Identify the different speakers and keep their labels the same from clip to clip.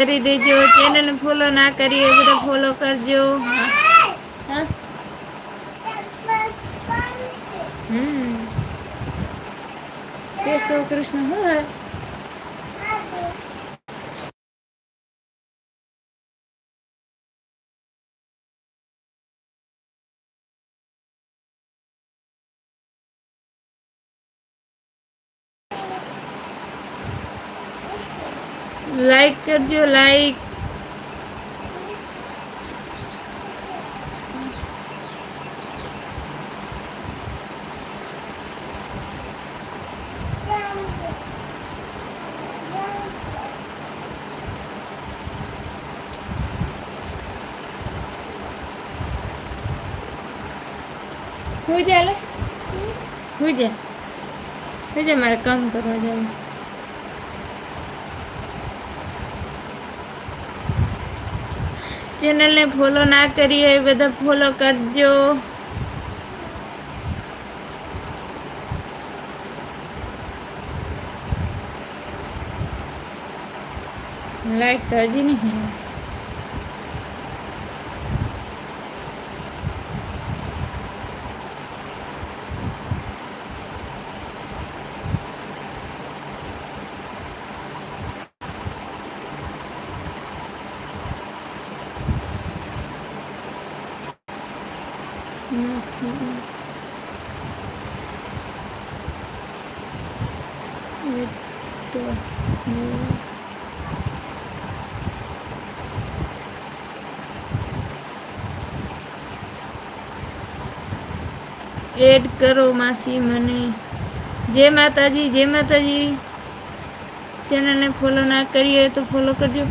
Speaker 1: કરી દેજો ચેનલને ફોલો ના કરી એ બધા ફોલો કરજો. હમ. કૃષ્ણ હું? લાઈક કરજો લાઈક હું જાય હું જા. હુઈ જા મારે કામ કરવા જવું ચેનલને ફોલો ના કરીએ એ બધા ફોલો કરજો લાઈટ તો હજી નહીં એડ કરો માસી મને. જય માતાજી જય માતાજી. ચેનલને ફોલો ના કરીએ તો ફોલો કરજો.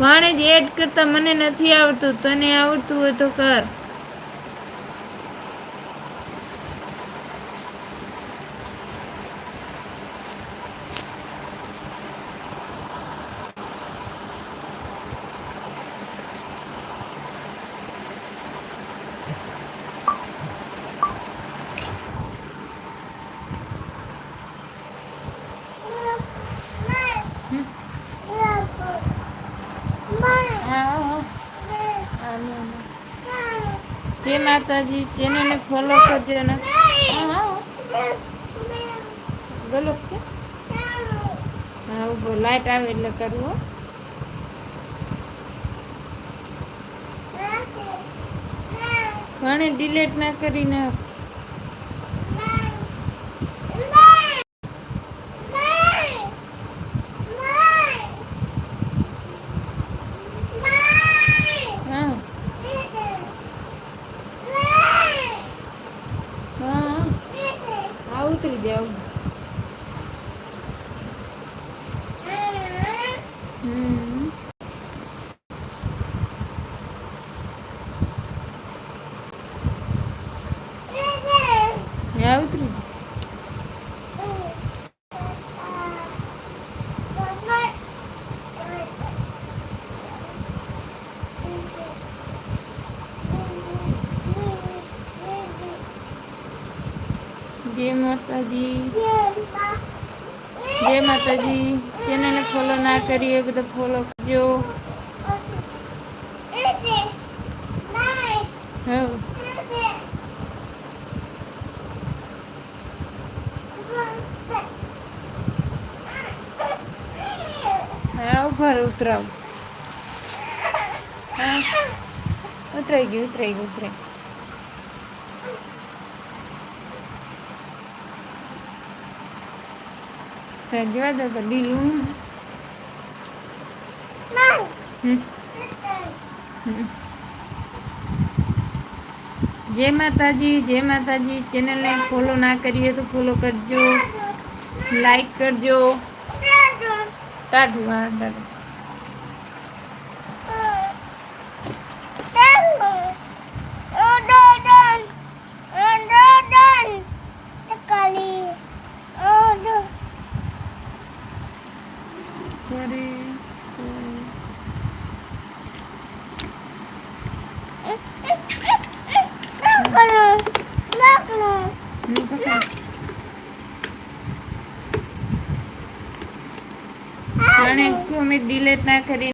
Speaker 1: ભાણે જ એડ કરતા મને નથી આવડતું તને આવડતું હોય તો કર. જય માતાજી ચેનલને ફોલો કરજો ને બોલો છે હા, ઊભો લાઈટ આવે એટલે કરવું ભણે ડિલેટ ના કરી નાખ હા ઉતરી જાવ હમ હા ઉતરી જા. જય માતાજી. જય માતાજી. ચેનલને ફોલો ના કરીએ, બધા ફોલો કરજો. હા ઉપર ઉતરાવ. ઉતરાઈ ગયું ઉતરાઈ ગયું, ઉતરાઈ તો જવા દો તો હમ. જય માતાજી જય માતાજી ચેનલને ફોલો ના કરીએ તો ફોલો કરજો. લાઈક કરજો. કાઢું હા કાઢું ત્યારે ત્યારે હમ, પકડ. જાણે કોમેન્ટ ડિલેટ ના કરી